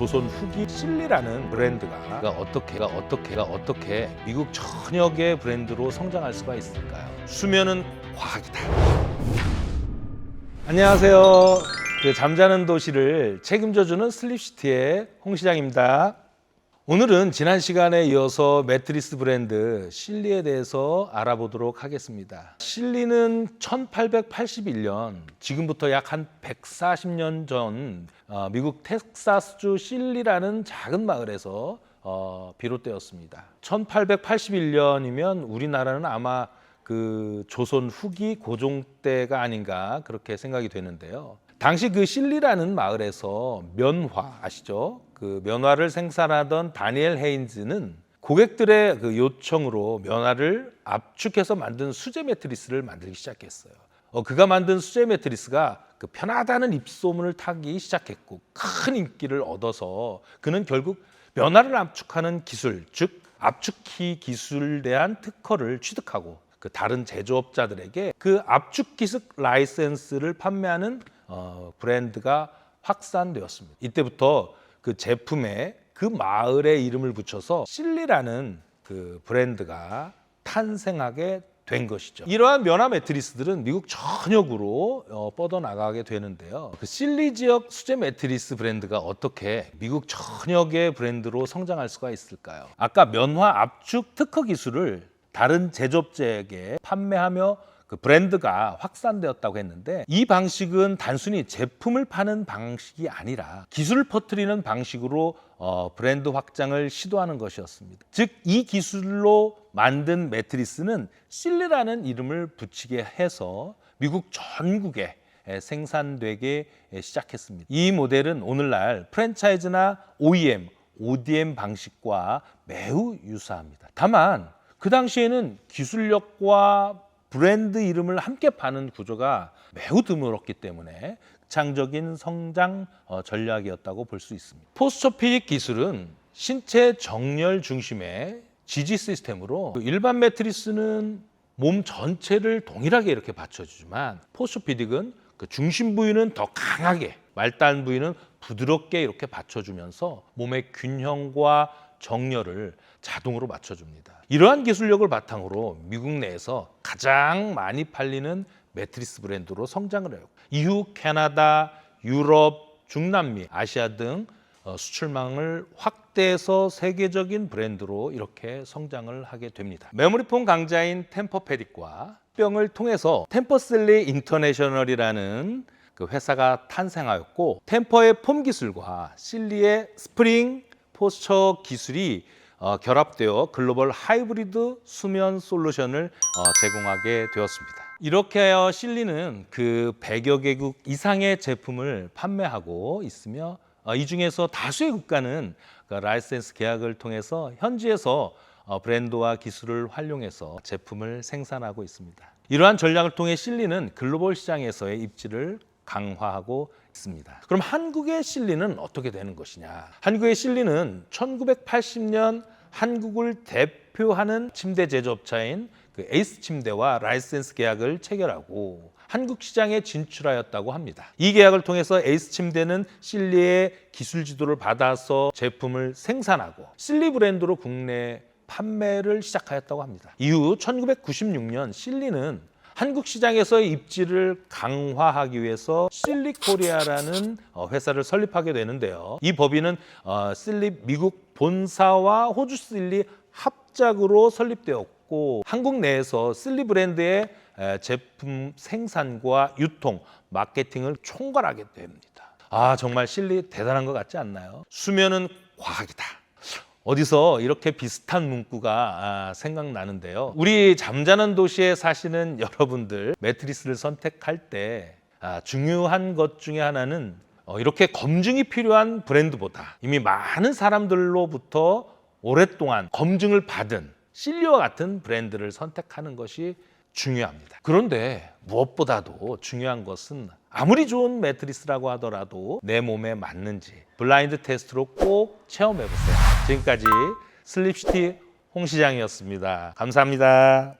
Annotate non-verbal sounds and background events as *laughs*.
조선 후기 실리라는 브랜드가 어떻게가 어떻게가 어떻게 미국 전역의 브랜드로 성장할 수가 있을까요? 수면은 과학이다. 안녕하세요. 그 잠자는 도시를 책임져주는 슬립시티의 홍 시장입니다. 오늘은 지난 시간에 이어서 매트리스 브랜드 실리에 대해서 알아보도록 하겠습니다. 실리는 1881년, 지금부터 약 한 140년 전 어, 미국 텍사스주 실리라는 작은 마을에서 어, 비롯되었습니다. 1881년이면 우리나라는 아마 그 조선 후기 고종 때가 아닌가 그렇게 생각이 되는데요. 당시 그 실리라는 마을에서 면화 아시죠? 그 면화를 생산하던 다니엘 헤인즈는 고객들의 그 요청으로 면화를 압축해서 만든 수제 매트리스를 만들기 시작했어요. 어, 그가 만든 수제 매트리스가 그 편하다는 입소문을 타기 시작했고 큰 인기를 얻어서 그는 결국 면화를 압축하는 기술, 즉 압축키 기술에 대한 특허를 취득하고 그 다른 제조업자들에게 그 압축 기술 라이센스를 판매하는 어, 브랜드가 확산되었습니다. 이때부터 그 제품에 그 마을의 이름을 붙여서 실리라는 그 브랜드가 탄생하게 된 것이죠. 이러한 면화 매트리스들은 미국 전역으로 어, 뻗어나가게 되는데요. 그 실리 지역 수제 매트리스 브랜드가 어떻게 미국 전역의 브랜드로 성장할 수가 있을까요? 아까 면화 압축 특허 기술을 다른 제조업자에게 판매하며 그 브랜드가 확산되었다고 했는데 이 방식은 단순히 제품을 파는 방식이 아니라 기술을 퍼뜨리는 방식으로 어, 브랜드 확장을 시도하는 것이었습니다. 즉 이 기술로 만든 매트리스는 실리라는 이름을 붙이게 해서 미국 전국에 생산되게 시작했습니다. 이 모델은 오늘날 프랜차이즈나 OEM, ODM 방식과 매우 유사합니다. 다만 그 당시에는 기술력과 브랜드 이름을 함께 파는 구조가 매우 드물었기 때문에 창적인 성장 어, 전략이었다고 볼 수 있습니다. 포스처픽 기술은 신체 정렬 중심의 지지 시스템으로 일반 매트리스는 몸 전체를 동일하게 이렇게 받쳐주지만 포스처피딕은 그 중심 부위는 더 강하게 말단 부위는 부드럽게 이렇게 받쳐주면서 몸의 균형과 정렬을 자동으로 맞춰줍니다. 이러한 기술력을 바탕으로 미국 내에서 가장 많이 팔리는 매트리스 브랜드로 성장을 해요. 이후 캐나다, 유럽, 중남미, 아시아 등 어, 수출망을 확대해서 세계적인 브랜드로 이렇게 성장을 하게 됩니다. 메모리폼 강자인 템퍼페딕과 병을 통해서 템퍼슬리 인터내셔널이라는 그 회사가 탄생하였고 템퍼의 폼 기술과 실리의 스프링 포스처 기술이 어, 결합되어 글로벌 하이브리드 수면 솔루션을 어, 제공하게 되었습니다. 이렇게 하여 실리는 그 100여 개국 이상의 제품을 판매하고 있으며 어, 이 중에서 다수의 국가는 그 라이센스 계약을 통해서 현지에서 어, 브랜드와 기술을 활용해서 제품을 생산하고 있습니다. 이러한 전략을 통해 실리는 글로벌 시장에서의 입지를 강화하고 있습니다. 그럼 한국의 실리는 어떻게 되는 것이냐? 한국의 실리는 1980년 한국을 대표하는 침대 제조업자인 그 에이스 침대와 라이센스 계약을 체결하고 한국 시장에 진출하였다고 합니다. 이 계약을 통해서 에이스 침대는 실리의 기술 지도를 받아서 제품을 생산하고 실리 브랜드로 국내 판매를 시작하였다고 합니다. 이후 1996년 실리는 한국 시장에서의 입지를 강화하기 위해서 실리코리아라는 어, 회사를 설립하게 되는데요. 이 법인은 어, 실리 미국 본사와 호주 실리 합작으로 설립되었고 한국 내에서 실리 브랜드의 에, 제품 생산과 유통, 마케팅을 총괄하게 됩니다. 아 정말 실리 대단한 것 같지 않나요? 수면은 과학이다. 어디서 이렇게 비슷한 문구가 아, 생각나는데요. 우리 잠자는 도시에 사시는 *laughs* 여러분들 매트리스를 선택할 때 아, 중요한 것 중에 하나는 어, 이렇게 검증이 필요한 브랜드보다 이미 많은 사람들로부터 오랫동안 검증을 받은 실리와 같은 브랜드를 선택하는 것이 중요합니다. 그런데 무엇보다도 중요한 것은 아무리 좋은 매트리스라고 하더라도 내 몸에 맞는지 블라인드 테스트로 꼭 체험해 보세요. 지금까지 슬립시티 홍 시장이었습니다. 감사합니다.